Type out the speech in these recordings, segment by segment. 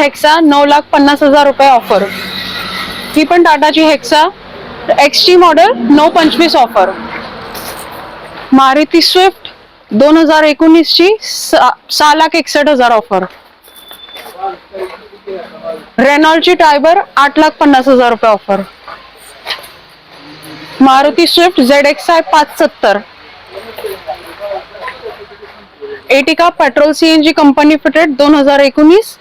Hexa नऊ लाख पन्नास हजार रुपये ऑफर ही पण टाटाची हेक्सा. एक्सटी मॉडेल नऊ पंचवीस ऑफर मारुती स्विफ्ट दोन हजार एकोणीसची सा सहा लाख एकसष्ट हजार ऑफर रेनॉल्डची टायबर आठ लाख पन्नास हजार रुपये offer Maruti Swift Z X I पाच सत्तर. Ertiga petrol CNG company fitted दोन हजार एकोणीस.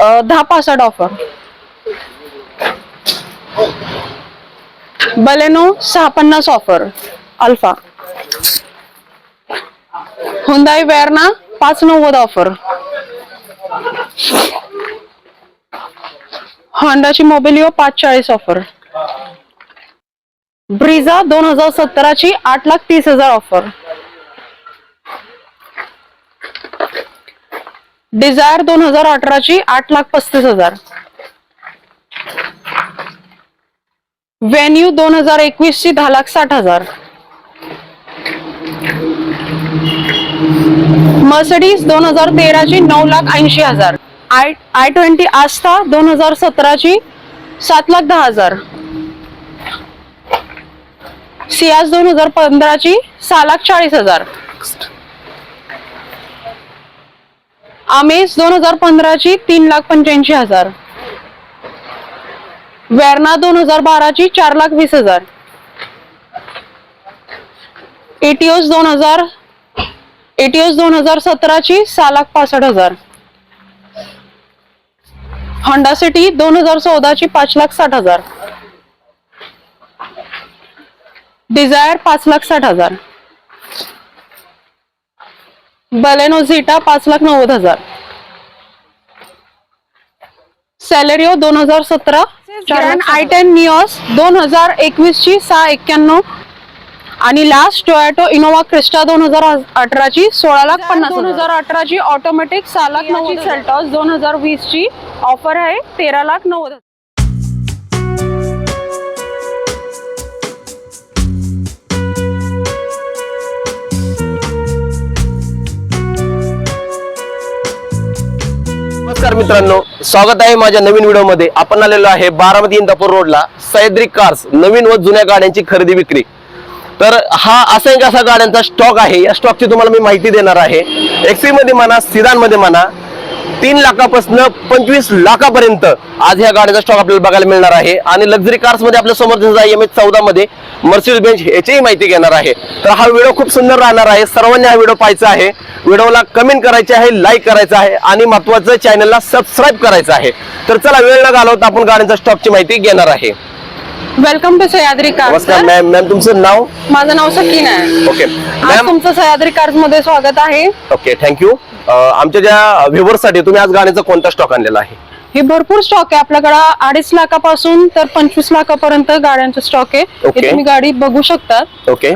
दहा पासष्ट ऑफर बलेनो सहा पन्नास ऑफर अल्फा. हुंदाई वेरना पाच नव्वद ऑफर होंडाची मोबिलिओ पाच चाळीस ऑफर ब्रिझा दोन हजार सतराची आठ लाख तीस हजार ऑफर डिझायर दोन हजार अठराची आठ लाख पस्तीस हजार. व्हेन्यू दोन हजार एकवीस ची दहा लाख साठ हजार. मर्सडीज दोन हजार तेराची नऊ लाख ऐंशी हजार. आय आय ट्वेंटी आस्था दोन हजार सतराची सात लाख दहा हजार. सियाज दोन हजार पंधराची सहा लाख चाळीस हजार. आमेस दोन हजार पंधराची तीन लाख पंच्याऐंशी हजार. वेर्ना दोन हजार बाराची चार लाख वीस हजार. एटीओस दोन हजार एटीओस दोन हजार सतराची सहा लाख पासष्ट हजार. होंडा सिटी दोन हजार चौदाची पाच लाख साठ हजार. डिझायर पाच लाख साठ हजार. बलेनो झिटा पाच लाख नव्वद हजार. सॅलरिओ दोन हजार सतरा आय टेन निओस दोन हजार एकवीस ची सहा एक्क्याण्णव आणि लास्ट टोयॅटो इनोवा क्रिस्टा दोन हजार अठराची सोळा लाख पन्नास दोन हजार अठराची ऑटोमॅटिक सहा लाख नव्वद सेल्टॉस दोन हजार वीस ची ऑफर आहे तेरा लाख नव्वद मित्रांनो स्वागत आहे माझ्या नवीन व्हिडिओमध्ये आपण आलेलो आहे बारामती इंदापूर रोडला. सह्याद्री कार्स नवीन व जुन्या गाड्यांची खरेदी विक्री. तर हा असंख्य असा गाड्यांचा स्टॉक आहे. या स्टॉकची तुम्हाला मी माहिती देणार आहे. एक्सी मध्ये म्हणा सिदानमध्ये म्हणा तीन लाखापासून पंचवीस लाखापर्यंत आज ह्या गाडीचा स्टॉक आपल्याला बघायला मिळणार आहे. आणि लक्झरी कार्समध्ये आपल्यासमोर एम एच चौदा मध्ये मर्सिडीज बेंच याचीही माहिती घेणार आहे. तर हा व्हिडिओ खूप सुंदर राहणार आहे. सर्वांनी हा व्हिडिओ पाहायचा आहे. व्हिडिओला कमेंट करायचे आहे लाईक करायचं आहे आणि महत्वाचं चॅनलला सबस्क्राईब करायचं आहे. तर चला वेळ न घालवता आपण गाड्यांच्या स्टॉकची माहिती घेणार आहे. वेलकम टू सह्याद्री कार्स नमस्कार मॅम मॅम तुमचं नाव? माझं नाव सकीन आहे. ओके आज मॅम तुमचं सह्याद्री कार्समध्ये स्वागत आहे. ओके थँक्यू आमच्या ज्या व्ह्युअर्ससाठी तुम्ही आज गाण्याचा कोणता स्टॉक आणलेला आहे? हे भरपूर स्टॉक आहे. आपल्याकडं अडीच लाखापासून तर पंचवीस लाखापर्यंत गाड्यांचा स्टॉक आहे. हे Okay. तुम्ही गाडी बघू शकतात. ओके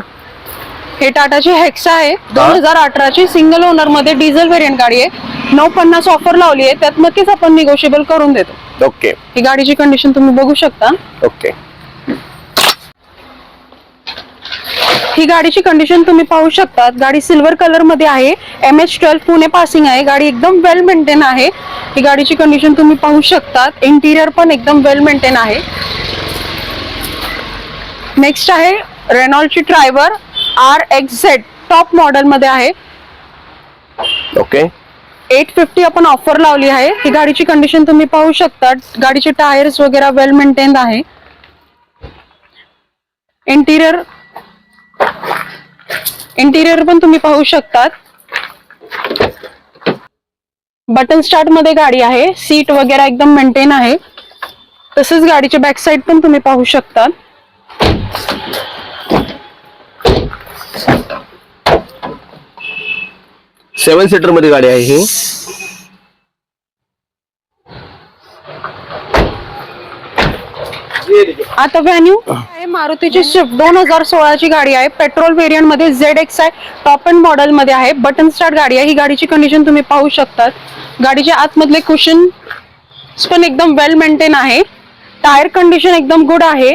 हे टाटाची हेक्सा आहे. दोन हजार अठराची सिंगल ओनरमध्ये डिझेल व्हेरियंट गाडी आहे. नऊ पन्नास ऑफर लावली आहे. त्यात नक्कीच आपण निगोशिएबल करून देतो. ओके ही गाडीची कंडिशन तुम्ही बघू शकता. ओके ही गाडीची कंडिशन तुम्ही पाहू शकता गाडी सिल्वर कलरमध्ये आहे. M H twelve Pune passing आहे. गाडी एकदम वेल मेंटेन आहे. ही गाडीची कंडिशन तुम्ही पाहू शकतात. इंटिरियर पण एकदम वेल मेंटेन आहे. नेक्स्ट आहे रेनॉल्डची Triber R X Z top model मध्ये आहे. ओके एट फिफ्टी आपण ऑफर लावली आहे. ही गाडीची कंडिशन तुम्ही पाहू शकता गाडीचे टायर्स वगैरे वेल मेंटेन आहे. इंटिरियर इंटिरियर पण तुम्ही पाहू शकतात. बटन स्टार्टमध्ये गाडी आहे. सीट वगैरे एकदम मेंटेन आहे. तसेच गाडीचे बॅक साइड पण तुम्ही पाहू शकता सेवन सीटरमध्ये गाडी आहे ही. आता व्हॅन्यू मारुतीची स्विफ्ट दोन हजार सोळाची गाडी आहे. पेट्रोल व्हेरियंटमध्ये झेड एक्स आहे टॉप अँड मॉडेल मध्ये आहे. बटन स्टार्ट गाडी आहे. ही गाडीची कंडिशन तुम्ही पाहू शकतात. गाडीचे आतमधले कुशन पण एकदम वेल मेंटेन आहे. टायर कंडिशन एकदम गुड आहे.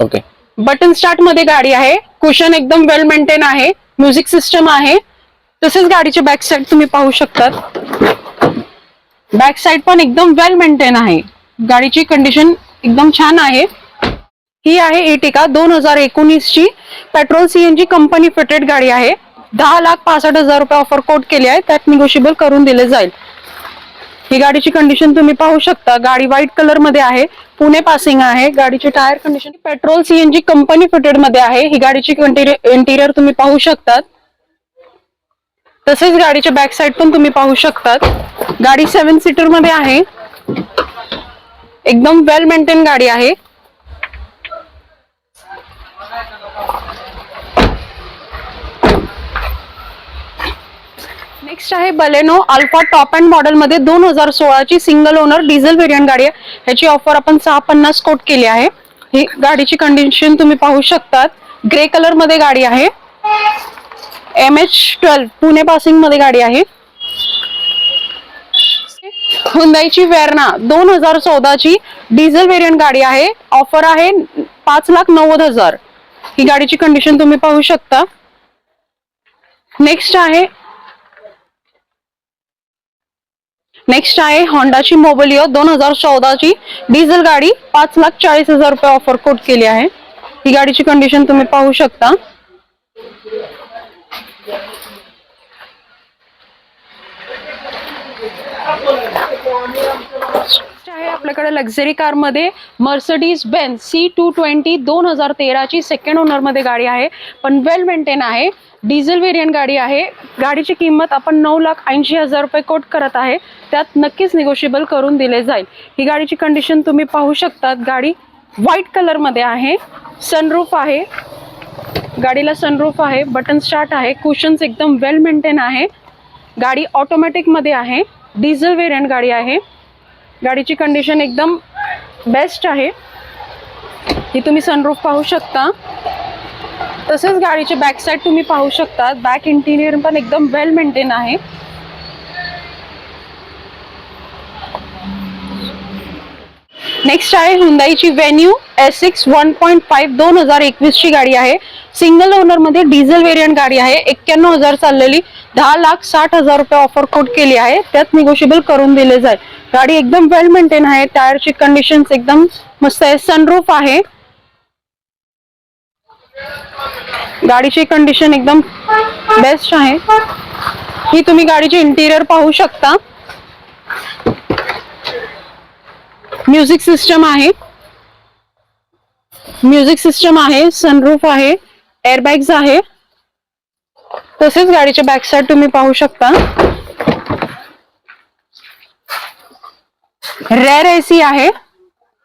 ओके बटन स्टार्टमध्ये गाडी आहे. कुशन एकदम वेल मेंटेन आहे. म्युझिक सिस्टम आहे. तसेच गाडीचे बॅक साइड तुम्ही पाहू शकतात. बॅक साईड पण एकदम वेल मेंटेन आहे. गाडीची कंडिशन एकदम छान आहे. ही आहे एटिका दोन हजार एकोणीस ची पेट्रोल सीएनजी कंपनी फिटेड गाडी आहे. दहा लाख पासष्ट हजार रुपये ऑफर कोट केली आहे. त्यात निगोशिबल करून दिले जाईल. ही गाडीची कंडिशन तुम्ही पाहू शकता. गाडी व्हाईट कलरमध्ये आहे. पुणे पासिंग आहे. गाडीची tyre condition petrol CNG company फिटेडमध्ये आहे. ही गाडीची इंटिरियर तुम्ही पाहू शकतात. तसेच गाडीच्या बॅक साईड पण तुम्ही पाहू शकतात. गाडी सेवन सीटरमध्ये आहे. एकदम वेल मेंटेन गाडी आहे. नेक्स्ट आहे Baleno Alpha top end model मध्ये दोन हजार सोळाची सिंगल ओनर डिझेल व्हेरियंट गाडी आहे. ह्याची ऑफर आपण सहा पन्नास कोट केली आहे. ही गाडीची कंडिशन तुम्ही पाहू शकतात. ग्रे कलरमध्ये गाडी आहे. एम एच ट्वेल्व पुणे पासिंगमध्ये गाडी आहे. हुंदाईची वेर्ना दोन हजार चौदाची डिझेल व्हेरियंट गाडी आहे. ऑफर आहे पाच लाख नव्वद हजार. ही गाडीची कंडिशन तुम्ही पाहू शकता. नेक्स्ट आहे. नेक्स्ट आहे होंडाची मोबलिओ दोन हजार चौदाची डिझेल गाडी. पाच लाख चाळीस हजार रुपये ऑफर कोट केली आहे. ही गाडीची कंडिशन तुम्ही पाहू शकता Next आहे आपल्याकडे लक्झरी कारमध्ये Mercedes Benz C two twenty दोन हजार तेराची सेकंड ओनरमध्ये गाडी आहे. पण वेल मेंटेन आहे. डिझेल व्हेरियंट गाडी आहे. गाडीची किंमत आपण नऊ लाख ऐंशी हजार रुपये कोट करत आहे. त्यात नक्कीच निगोशिएबल करून दिले जाईल. ही गाडीची कंडिशन तुम्ही पाहू शकतात. गाडी व्हाईट कलरमध्ये आहे. सनरूफ आहे. गाडीला सनरूफ आहे. बटन स्टार्ट आहे. कुशन्स एकदम वेल मेंटेन आहे. गाडी ऑटोमॅटिकमध्ये आहे. डिझेल व्हेरियंट गाडी आहे. गाडीची कंडिशन एकदम बेस्ट आहे. ही तुम्ही सनरूफ पाहू शकता. तसेच गाडीचे बॅक साईड तुम्ही पाहू शकता. बॅक इंटिरियर पण एकदम वेल मेंटेन आहे. नेक्स्ट आहे हुंदाईची Venue S six one point five दोन हजार एकवीस ची गाडी आहे. सिंगल ओनरमध्ये डिझेल वेरियंट गाडी आहे. एक्क्याण्णव हजार चाललेली दहा लाख साठ हजार रुपये ऑफर कोट केली आहे. त्यात निगोशिएबल करून दिले जाईल. गाडी एकदम वेल मेंटेन आहे. टायरची कंडिशन एकदम मस्त आहे. सनरूफ आहे. गाडीची कंडिशन एकदम बेस्ट आहे. ही तुम्ही गाडीचे इंटिरियर पाहू शकता. म्युझिक सिस्टम आहे. म्युझिक सिस्टम आहे. सनरूफ आहे. एअरबॅग्स आहे. तसेच गाडीचे बॅक साईड तुम्ही पाहू शकता. रेअर एसी आहे.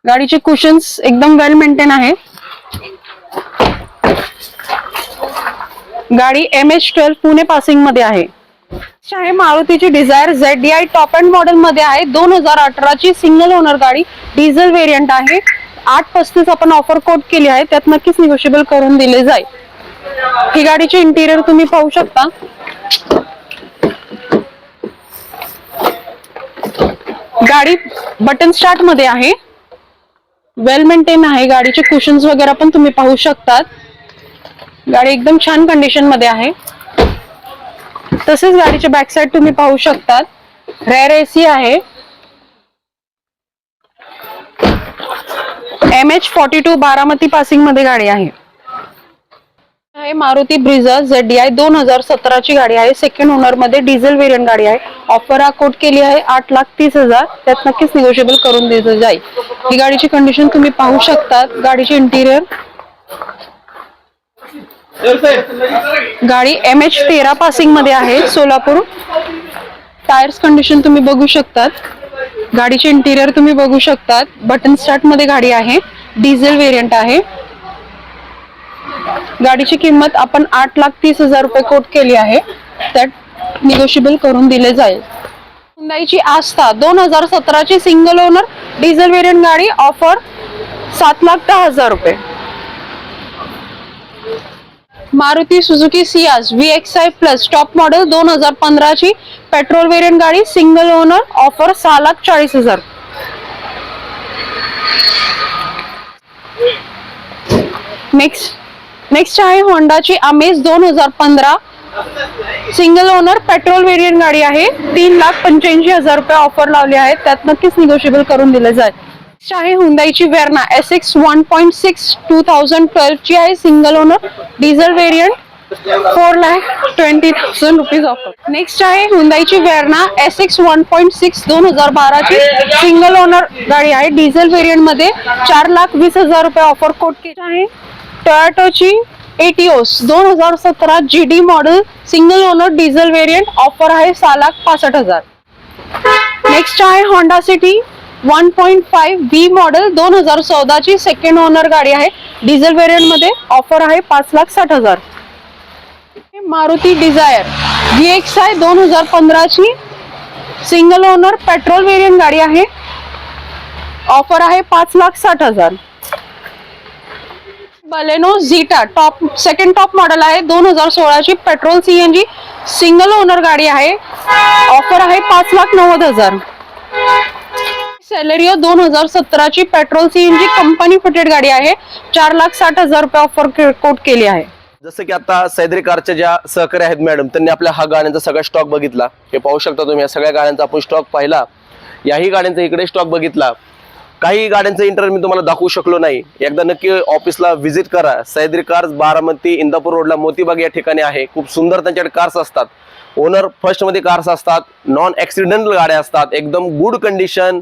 गाडीचे कुशन्स एकदम वेल मेंटेन आहे. गाडी एम एच ट्वेल्व पुणे पासिंगमध्ये आहे. आहे मारुतीची Dzire Z D I top end model मध्ये आहे. दोन हजार अठराची सिंगल ओनर गाडी डिझेल व्हेरियंट आहे. आठ पस्तीस आपण ऑफर कोट केली आहे. त्यात नक्कीच निगोशिएबल करून दिले जाईल. ही गाडीचे इंटिरियर तुम्ही पाहू शकता. गाडी बटन स्टार्टमध्ये आहे. वेल मेंटेन आहे. गाडीचे कुशन्स वगैरे पण तुम्ही पाहू शकतात. गाडी एकदम छान कंडिशनमध्ये आहे. तसेच गाडीचे बॅक साईड तुम्ही पाहू शकतात. रेअर एसी आहे. M H forty two Baramati पासिंगमध्ये गाडी आहे. आहे. Maruti Brezza Z D I दोन हजार सतराची गाडी आहे. सेकंड ओनरमध्ये डिझेल व्हेरियंट गाडी आहे. ऑफर आकोट कोट केली आहे. आठ लाख तीस हजार. त्यात नक्कीच निगोशिएबल करून दिलं जाईल. ही गाडीची कंडिशन तुम्ही पाहू शकता गाडीचे इंटिरियर गाडी एम एच तेरा पासिंगमध्ये आहे. सोलापूर. टायर्स कंडिशन तुम्ही बघू शकतात. गाडीचे इंटिरियर तुम्ही बघू शकतात. बटन स्टार्टमध्ये गाडी आहे. डिझेल व्हेरियंट आहे. गाडीची किंमत आपण आठ लाख तीस हजार रुपये कोट केली आहे. त्यात निगोशिबल करून दिले जाईल. हुंदाईची आस्था दोन हजार सतराची सिंगल ओनर डिझेल व्हेरियंट गाडी ऑफर सात लाख दहा हजार रुपये. Maruti Suzuki Ciaz V X I plus top model दोन हजार पंधराची पेट्रोल व्हेरियंट गाडी सिंगल ओनर ऑफर सहा लाख चाळीस हजार. नेक्स्ट नेक्स्ट आहे होंडाची अमेज दोन हजार पंधरा. सिंगल ओनर पेट्रोल वेरियंट गाडी आहे. तीन लाख पंच्याऐंशी हजार रुपये ऑफर लावले आहेत. त्यात नक्कीच निगोशिएबल करून दिले जाईल. नेक्स्ट आहे हुंदाईची Verna S X one point six two thousand ची आहे. Single owner diesel variant four lakh twenty thousand rupees offer next आहे हुंदाईची Verna S X one point six दोन हजार बाराची सिंगल ओनर गाडी आहे. डिझेल वेरियंटमध्ये चार लाख वीस हजार रुपये ऑफर कोट केली आहे. टोयाटोची एटीओस दोन हजार सतरा G D model single owner diesel variant offer आहे सहा लाख पासष्ट हजार. नेक्स्ट आहे Honda City one point five V model दोन हजार चौदाची सेकंड ओनर गाडी आहे. डिझेल व्हेरियंटमध्ये ऑफर आहे पाच लाख साठ हजार. मारुती डिझायर व्ही एक्स आहे दोन हजार पंधराची सिंगल ओनर पेट्रोल वेरियंट गाडी आहे. ऑफर आहे पाच लाख साठ हजार. Baleno Zeta top second top model आहे. दोन हजार सोळाची petrol C N G single owner गाडी आहे. ऑफर आहे पाच लाख नव्वद हजार. सेलेरिओ दोन हजार सतराची petrol C N G company fitted गाडी आहे. चार लाख साठ हजार रुपये ऑफर कोट केली आहे. जसं की आता सैद्री कारच्या ज्या सहकारी आहेत मॅडम त्यांनी आपल्या हा गाड्यांचा सगळा स्टॉक बघितला. हे पाहू शकता तुम्ही या सगळ्या गाड्यांचा आपण स्टॉक पाहिला. याही गाड्यांचा इकडे स्टॉक बघितला. काही गाड्यांचं इंटरव्ह्यू मी तुम्हाला दाखवू शकलो नाही. एकदा नक्की ऑफिसला व्हिजिट करा. सह्याद्री कार्स बारामती इंदापूर रोडला मोतीबाग या ठिकाणी आहे. खूप सुंदर त्यांच्याकडे कार्स असतात. ओनर फर्स्टमध्ये कार्स असतात. नॉन ॲक्सिडेंटल गाड्या असतात. एकदम गुड कंडिशन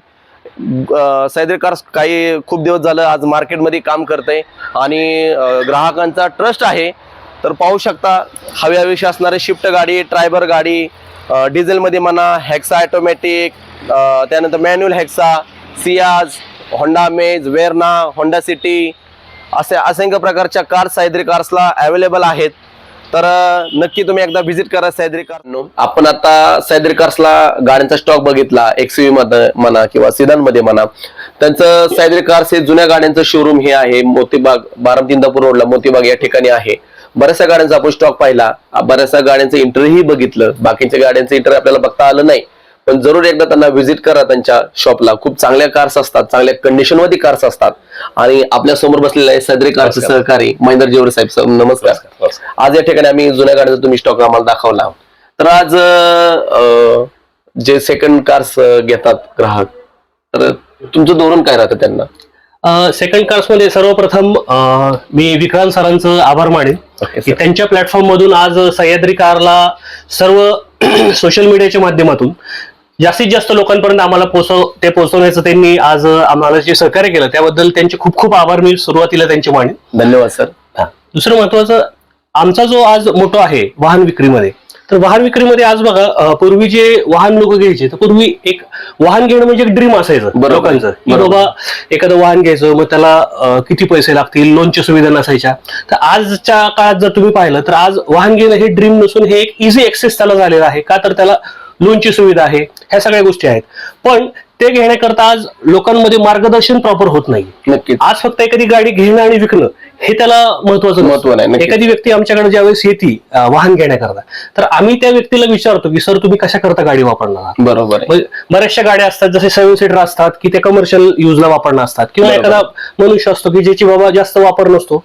सह्याद्री कार्स काही खूप दिवस झालं आज मार्केटमध्ये काम करते आणि ग्राहकांचा ट्रस्ट आहे. तर पाहू शकता हवी हवीशी असणारे शिफ्ट गाडी ट्रायबर गाडी डिझेलमध्ये म्हणा हेक्सा ॲटोमॅटिक त्यानंतर manual Hexa Ciaz Honda Amaze Verna Honda city असे असंख्य प्रकारच्या कार सह्याद्री कार्सला अवेलेबल आहेत. तर नक्की तुम्ही एकदा व्हिजिट करा सह्याद्री कार. आपण आता सह्याद्री कार्सला गाड्यांचा स्टॉक बघितला एक्सयू मध्ये म्हणा किंवा सिदानमध्ये म्हणा. त्यांचं सह्याद्री कार्स हे जुन्या गाड्यांचं शोरूम हे आहे. मोतीबाग बारामती इंदापूर रोडला मोतीबाग या ठिकाणी आहे. बऱ्याचशा गाड्यांचा आपण स्टॉक पाहिला. बऱ्याचशा गाड्यांचं इंटरव्ह्यू बघितलं. बाकीच्या गाड्यांचं इंटरव्ह्यू आपल्याला बघता आलं नाही. पण जरूर एकदा त्यांना व्हिजिट करा त्यांच्या शॉपला खूप चांगल्या कार्स असतात चांगल्या कंडिशनमध्ये कार्स असतात. आणि आपल्यासमोर बसलेले आहे सदरी कारचे सहकारी महेंद्र जेवरे साहेब सर नमस्कार. आज या ठिकाणी आम्ही जुन्या गाड्यांचा तुम्ही स्टॉक आम्हाला दाखवला तर आज जे सेकंड कार्स घेतात ग्राहक तर तुमचं धोरण काय राहतं त्यांना? सेकंड कार्समध्ये सर्वप्रथम मी विक्रांत सरांचं आभार मानेन. की. त्यांच्या प्लॅटफॉर्म मधून आज सह्याद्री कारला सर्व सोशल मीडियाच्या माध्यमातून जास्तीत जास्त लोकांपर्यंत आम्हाला पोहोचव ते पोहोचवण्याचं त्यांनी आज आम्हाला जे सहकार्य केलं त्याबद्दल त्यांचे खूप खूप आभार. मी सुरुवातीला त्यांचे मानेन धन्यवाद सर. दुसरं महत्वाचं आमचा जो आज मोठो आहे वाहन विक्रीमध्ये. तर वाहन विक्रीमध्ये आज बघा पूर्वी जे वाहन लोक घ्यायचे तर पूर्वी एक वाहन घेणं म्हणजे एक ड्रीम असायचं. लोकांचं. की. बाबा एखादं वाहन घ्यायचं मग त्याला किती पैसे लागतील लोनच्या सुविधा नसायच्या. तर आजच्या काळात जर तुम्ही पाहिलं तर आज वाहन घेणं हे ड्रीम नसून हे एक इझी ऍक्सेस त्याला झालेलं आहे. का तर त्याला लोनची सुविधा आहे ह्या सगळ्या गोष्टी आहेत पण ते घेण्याकरता आज लोकांमध्ये मार्गदर्शन प्रॉपर होत नाही नक्कीच आज फक्त एखादी गाडी घेणं आणि विकणं हे त्याला महत्वाचं. महत्त्व नाही. एखादी व्यक्ती आमच्याकडे ज्यावेळेस येते वाहन घेण्याकरता तर आम्ही त्या व्यक्तीला विचारतो की सर तुम्ही कशा करता गाडी वापरणार बरोबर बऱ्याचशा गाड्या असतात जसे सेव्हन सीटर असतात की ते कमर्शियल युजला वापरणार असतात किंवा. एखादा मनुष्य असतो की ज्याची बाबा जास्त वापर नसतो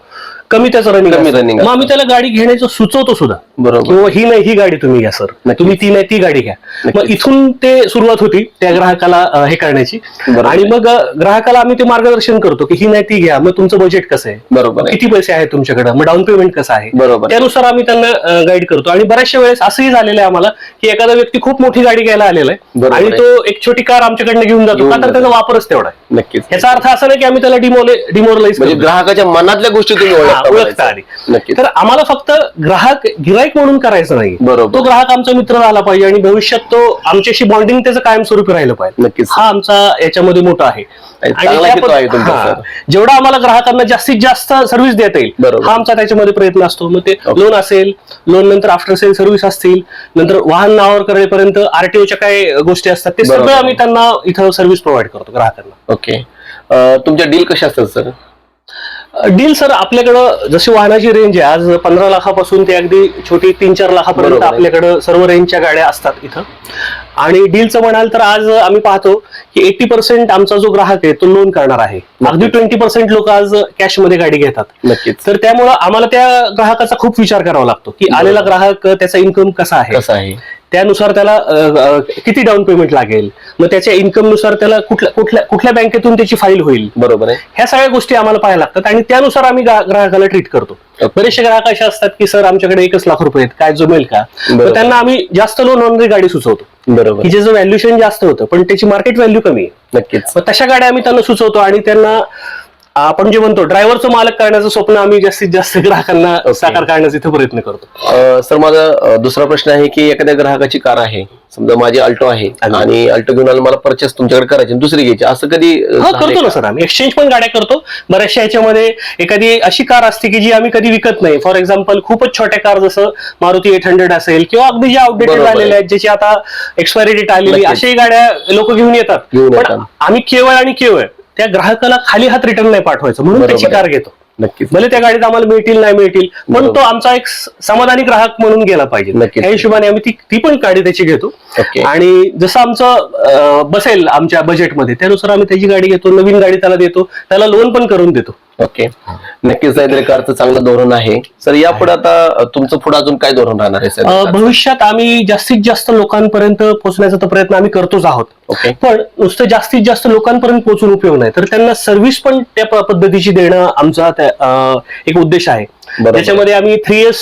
कमी त्याचं रनिंग कमी running मग. आम्ही त्याला गाडी घेण्याचं सुचवतो सुद्धा. बरोबर. किंवा ही नाही ही गाडी तुम्ही घ्या सर. नक्कीच. तुम्ही ती नाही ती गाडी घ्या. मग नक्कीच. इथून ते सुरुवात होती त्या ग्राहकाला अं, हे करण्याची. बरोबर. आणि मग अं, ग्राहकाला आम्ही ते मार्गदर्शन करतो की ही नाही ती घ्या. मग तुमचं बजेट कसं आहे? बरोबर आहे. किती पैसे आहेत तुमच्याकडे? मग डाऊन पेमेंट कसं आहे? बरोबर. आहे. त्यानुसार आम्ही त्यांना गाईड करतो. आणि बऱ्याचशा वेळेस असंही झालेलं आहे आम्हाला की एखादा व्यक्ती खूप मोठी गाडी घ्यायला आलेला आहे बरोबर आणि आहे. तो एक छोटी कार आमच्याकडनं घेऊन जातो. घेऊन का तर जातो. त्याचा वापरच तेवढा आहे. नक्कीच. याचा अर्थ असा नाही की आम्ही त्याला डिमोले डिमोरलाइज म्हणजे ग्राहकाच्या मनातल्या गोष्टी तुम्ही ओळखता. ओळखता. आली नक्कीच तर आम्हाला फक्त ग्राहक गिराईक म्हणून करायचं नाही बरोबर. तो ग्राहक आमचा मित्र झाला पाहिजे आणि भविष्यात तो आमच्याशी बॉन्डिंग त्याचं कायमस्वरूपी राहिलं पाहिजे नक्कीच हा आमचा याच्यामध्ये मोठा आहे आणि. जेवढा आम्हाला ग्राहकांना जास्तीत जास्त सर्व्हिस देता येईल बरोबर. हा आमचा त्याच्यामध्ये प्रयत्न असतो मग ते. लोन असेल लोन नंतर आफ्टर सेल सर्व्हिस असतील नंतर वाहन नावावर करेपर्यंत आरटीओच्या काय गोष्टी असतात ते. सगळं आम्ही त्यांना इथं सर्व्हिस प्रोव्हाइड करतो ग्राहकांना ओके तुमच्या डील कशा असतात सर डील सर आपल्याकडं जशी वाहनाची रेंज आहे आज पंधरा लाखापासून ते अगदी छोटी तीन चार लाखापर्यंत बरोबर आहे. आपल्याकडं सर्व रेंजच्या गाड्या असतात इथं. आणि डीलचं म्हणाल तर आज आम्ही पाहतो की एटी पर्सेंट आमचा जो ग्राहक आहे तो लोन करणार आहे. अगदी ट्वेंटी पर्सेंट लोक आज कॅशमध्ये गाडी घेतात. नक्कीच. तर त्यामुळं आम्हाला त्या ग्राहकाचा खूप विचार करावा लागतो की आलेला ग्राहक त्याचा इन्कम कसा आहे? कसं आहे? त्यानुसार त्याला किती डाऊन पेमेंट लागेल? मग त्याच्या इन्कमनुसार त्याला कुठल्या कुठल्या कुठल्या बँकेतून त्याची फाईल होईल? बरोबर आहे. ह्या सगळ्या गोष्टी आम्हाला पाहायला लागतात आणि त्यानुसार आम्ही ग्रा- ग्राहकाला ट्रीट करतो. बरेचसे ग्राहक असे असतात की सर आमच्याकडे एकच लाख रुपये आहेत काय जमेल का. तर त्यांना आम्ही जास्त लोन होणारी गाडी सुचवतो. बरोबर. की ज्याचं व्हॅल्युएशन जास्त होतं पण त्याची मार्केट व्हॅल्यू कमी आहे. नक्कीच. तशा गाड्या आम्ही त्यांना सुचवतो आणि त्यांना आपण जे म्हणतो ड्रायव्हरचं मालक करण्याचं स्वप्न आम्ही जास्तीत जास्त ग्राहकांना. साकार करण्याचा इथे प्रयत्न करतो सर माझा दुसरा प्रश्न आहे की एखाद्या ग्राहकाची कार आहे समजा माझी अल्टो आहे. आणि अल्टो घेऊन आला मला परचेस तुमच्याकडे करायची दुसरी घ्यायची असं कधी हा करतो ना? सर आम्ही एक्सचेंज पण गाड्या करतो बऱ्याचशा ह्याच्यामध्ये एखादी अशी कार असते की जी आम्ही कधी विकत नाही फॉर एक्झाम्पल खूपच छोट्या कार जसं मारुती एट हंड्रेड असेल किंवा अगदी ज्या आहे. आलेल्या आहेत ज्याची आता एक्सपायरी डेट आलेली. अशाही गाड्या लोक घेऊन येतात घेऊन पण येतात. आम्ही केवळ आणि केवळ त्या ग्राहकाला खाली हात रिटर्न नाही पाठवायचं म्हणून त्याची. कार घेतो नक्कीच. भले त्या गाडीत आम्हाला मिळतील नाही मिळतील पण. तो आमचा एक समाधानी ग्राहक म्हणून गेला पाहिजे. नक्कीच. त्या हिशोबाने आम्ही ती ती पण गाडी त्याची घेतो. आणि जसं आमचं बसेल आमच्या बजेटमध्ये त्यानुसार आम्ही त्याची गाडी घेतो नवीन गाडी त्याला देतो त्याला लोन पण करून देतो. ओके. नक्कीच कारचं चांगलं धोरण आहे. सर यापुढे आता तुमचं पुढे अजून काय धोरण राहणार आहे सर? भविष्यात आम्ही जास्तीत जास्त लोकांपर्यंत पोहोचण्याचा तर प्रयत्न आम्ही करतोच आहोत. ओके. पण नुसतं जास्तीत जास्त लोकांपर्यंत पोहोचून उपयोग नाही. तर त्यांना सर्व्हिस पण त्या पद्धतीची देणं आमचा एक उद्देश आहे. त्याच्यामध्ये आम्ही थ्री इयर्स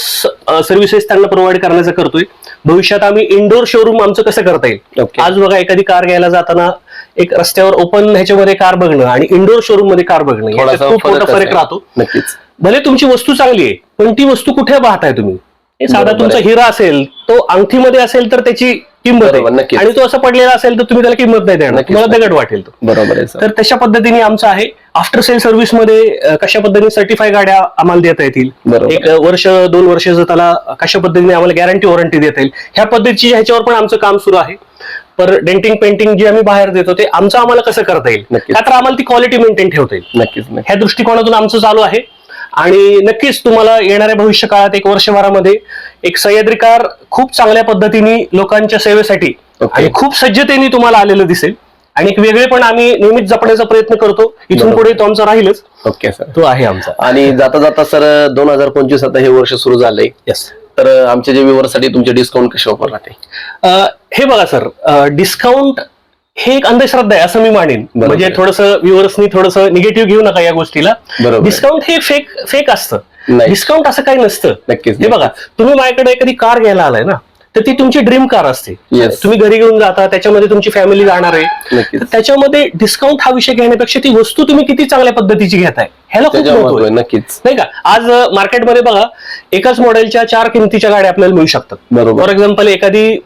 सर्व्हिसेस त्यांना प्रोव्हाइड करण्याचा करतोय भविष्यात आम्ही इंडोर शोरूम आमचं कसं करता येईल. आज बघा एखादी कार घ्यायला जाताना एक रस्त्यावर ओपन ह्याच्यामध्ये कार बघणं आणि इंडोर शोरूममध्ये कार बघणं खूप मोठा फरक. राहतो नक्कीच भले तुमची वस्तू चांगली आहे पण ती वस्तू कुठे पाहताय तुम्ही साधा तुमचा. हिरा असेल तो अंगठीमध्ये असेल तर त्याची किंमत आहे. आणि तो असा पडलेला असेल तर तुम्ही त्याला किंमत नाही देणार. तुम्हाला. दगड वाटेल तो. बरोबर आहे तर तशा पद्धतीने आमचं आहे. आफ्टर सेल सर्व्हिसमध्ये कशा पद्धतीने सर्टिफाय गाड्या आम्हाला देता येतील. एक वर्ष दोन वर्ष जर त्याला कशा पद्धतीने आम्हाला गॅरंटी वॉरंटी देता येईल? ह्या पद्धतीची ह्याच्यावर पण आमचं काम सुरू आहे. पर डेंटिंग पेंटिंग जे आम्ही बाहेर देतो ते आमचं आम्हाला कसं करता येईल. का तर आम्हाला ती क्वालिटी मेंटेन ठेवता येईल. नक्कीच. ह्या दृष्टिकोनातून आमचं चालू आहे. आणि नक्कीच तुम्हाला येणाऱ्या भविष्य काळात एक वर्षभरामध्ये एक सह्याद्री कार खूप चांगल्या पद्धतीने लोकांच्या सेवेसाठी. आणि खूप सज्जतेने तुम्हाला आलेलं दिसेल. आणि एक वेगळे पण आम्ही नेहमीच जपण्याचा प्रयत्न करतो. इथून. पुढे तो आमचा राहीलच. ओके सर तो आहे आमचा. आणि जाता जाता सर दोन हजार पंचवीस आता हे वर्ष सुरू झालंय. येस तर आमच्या जे व्ह्युअरसाठी तुमचे डिस्काउंट कसे ऑफर राहते हे बघा सर डिस्काउंट हे एक अंधश्रद्धा आहे असं मी मानेन. म्हणजे थोडस व्ह्युअर्सनी थोडस निगेटिव्ह घेऊ नका या गोष्टीला. डिस्काउंट हे फेक फेक असतं. डिस्काउंट असं काही नसतं नक्कीच, हे बघा तुम्ही माझ्याकडे एखादी कार घ्यायला आलाय ना तर ती तुमची ड्रीम कार असते Yes. तुम्ही घरी घेऊन जाता त्याच्यामध्ये तुमची फॅमिली जाणार आहे. तर त्याच्यामध्ये डिस्काउंट हा विषय घेण्यापेक्षा ती वस्तू तुम्ही किती चांगल्या पद्धतीची घेताय ह्याला खूप महत्त्व आहे नक्कीच नाही का आज मार्केटमध्ये बघा एकाच मॉडेलच्या चार किमतीच्या गाड्या आपल्याला मिळू शकतात बरोबर. फॉर एक्झाम्पल एखादी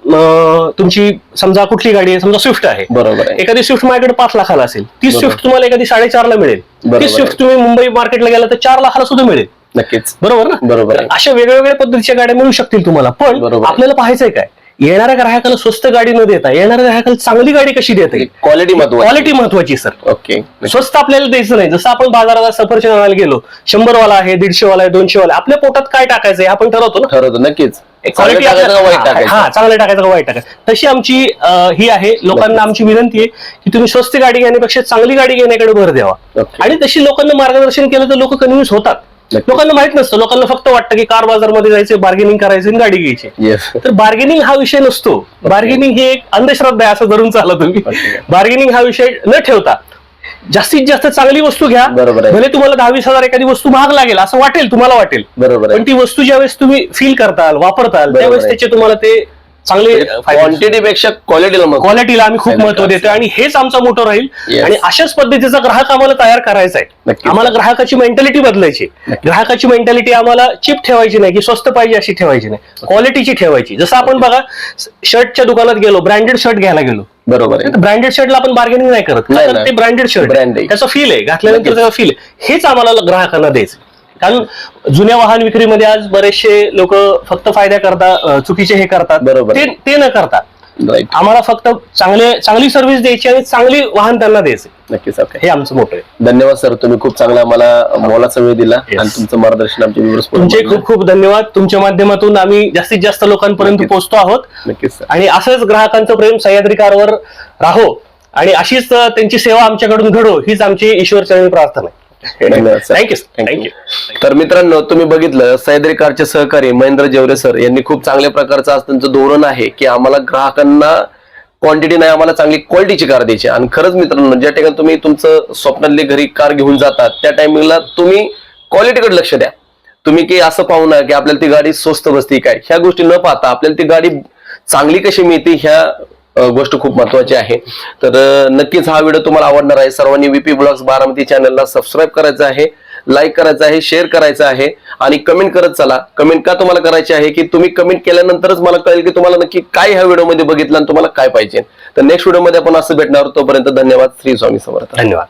तुमची समजा कुठली गाडी आहे समजा स्विफ्ट आहे बरोबर एखादी स्विफ्ट माझ्याकडे पाच लाखाला असेल ती. स्विफ्ट तुम्हाला एखादी साडेचारला मिळेल ती. स्विफ्ट तुम्ही मुंबई मार्केटला गेला तर चार लाखाला सुद्धा मिळेल नक्कीच. बरोबर ना? बरोबर आहे. अशा वेगवेगळ्या पद्धतीच्या गाड्या मिळू शकतील तुम्हाला. पण बरोबर आहे. आपल्याला पाहायचंय काय? येणाऱ्या ग्राहकाला स्वस्त गाडी न देता येणाऱ्या ग्राहकाला चांगली गाडी कशी देता येईल? क्वालिटी महत्वाची. क्वालिटी महत्वाची सर ओके स्वस्त आपल्याला द्यायचं नाही. जसं आपण बाजारात सफरचंद आणायला गेलो शंभर वाला आहे दीडशे वाला आहे दोनशे वाला आहे. आपल्या पोटात काय टाकायचं हे आपण ठरवतो ना? ठरवतो नक्कीच. क्वालिटी वाईट हा टाकायचं? चांगलं टाकायचं का वाईट टाकायचं? तशी आमची अं, ही आहे. लोकांना आमची विनंती आहे की तुम्ही स्वस्त गाडी घेण्यापेक्षा चांगली गाडी घेण्याकडे भर द्यावा. आणि तशी लोकांना मार्गदर्शन केलं तर लोक कन्व्हिन्स होतात. लोकांना माहीत नसतं. लोकांना फक्त वाटतं की कार बाजारमध्ये जायचं बार्गेनिंग करायचं आणि गाडी घ्यायची. येस तर बार्गेनिंग हा विषय नसतो. बार्गेनिंग ही एक अंधश्रद्धा आहे असं धरून चालला तुम्ही. बार्गेनिंग हा विषय न ठेवता जास्तीत जास्त चांगली वस्तू घ्या. बरोबर आहे. भले तुम्हाला दहावीस हजार एखादी वस्तू महाग लागेल असं वाटेल तुम्हाला वाटेल. बरोबर पण ती वस्तू ज्यावेळेस तुम्ही फील करताल वापरताल त्यावेळेस. त्याचे तुम्हाला ते चांगले क्वांटिटी पेक्षा क्वालिटीला क्वालिटीला आम्ही खूप महत्त्व. देतो आणि हेच आमचा मोठं राहील. आणि अशाच पद्धतीचा ग्राहक आम्हाला तयार करायचा आहे. आम्हाला ग्राहकाची मेंटॅलिटी बदलायची. ग्राहकाची मेंटॅलिटी आम्हाला चिप ठेवायची नाही की स्वस्त पाहिजे अशी ठेवायची नाही. क्वालिटीची ठेवायची. जसं आपण बघा शर्टच्या दुकानात गेलो ब्रँडेड शर्ट घ्यायला गेलो. बरोबर आहे. ब्रँडेड शर्टला आपण बार्गेनिंग नाही करत. ते ब्रँडेड शर्ट. त्याचा फील आहे. घातल्यानंतर. त्याचा फील हेच आम्हाला ग्राहकांना द्यायचं कारण जुन्या वाहन विक्रीमध्ये आज बरेचसे लोक फक्त फायद्या करतात अं, चुकीचे हे करतात. बरोबर. ते ते न करता. आम्हाला फक्त चांगले चांगली सर्व्हिस द्यायची आणि चांगली वाहन त्यांना द्यायचे. नक्कीच. हे आमचं मोठं आहे. धन्यवाद सर तुम्ही खूप चांगला आम्हाला मोलाचा वेळ दिला. आणि तुमचं मार्गदर्शन आमच्या तुमचे. खूप खूप धन्यवाद. तुमच्या माध्यमातून आम्ही जास्तीत जास्त लोकांपर्यंत. पोहोचतो आहोत. नक्कीच आणि असंच ग्राहकांचं प्रेम सह्याद्री कारवर राहो. आणि अशीच त्यांची सेवा आमच्याकडून घडो हीच आमची ईश्वरचरणी प्रार्थना आहे. थँक्यू. थँक्यू तर मित्रांनो तुम्ही बघितलं सह्याद्री कारचे सहकारी महेंद्र जेवरे सर यांनी खूप चांगल्या प्रकारचं आज त्यांचं धोरण आहे की आम्हाला ग्राहकांना क्वांटिटी नाही आम्हाला चांगली क्वालिटीची कार द्यायची आणि खरंच मित्रांनो ज्या ठिकाणी तुम्ही तुमचं स्वप्नातली घरी कार घेऊन जातात त्या टायमिंगला तुम्ही क्वालिटीकडे लक्ष द्या. तुम्ही की असं पाहू नका की आपल्याला ती गाडी स्वस्त बसती काय. ह्या गोष्टी न पाहता आपल्याला ती गाडी चांगली कशी मिळते ह्या गोष्ट खूप महत्वाची आहे. तर नक्कीच हा व्हिडिओ तुम्हाला आवडणार आहे. सर्वांनी व्हीपी ब्लॉग्स बारामती चॅनलला सबस्क्राईब करायचं आहे लाईक करायचं आहे शेअर करायचं आहे आणि कमेंट करत चला. कमेंट का तुम्हाला करायची आहे की तुम्ही कमेंट केल्यानंतरच मला कळेल की तुम्हाला नक्की काय ह्या व्हिडिओमध्ये बघितलं आणि तुम्हाला काय पाहिजे. तर नेक्स्ट व्हिडिओमध्ये आपण असं भेटणार तोपर्यंत धन्यवाद. श्री स्वामी समर्थ. धन्यवाद.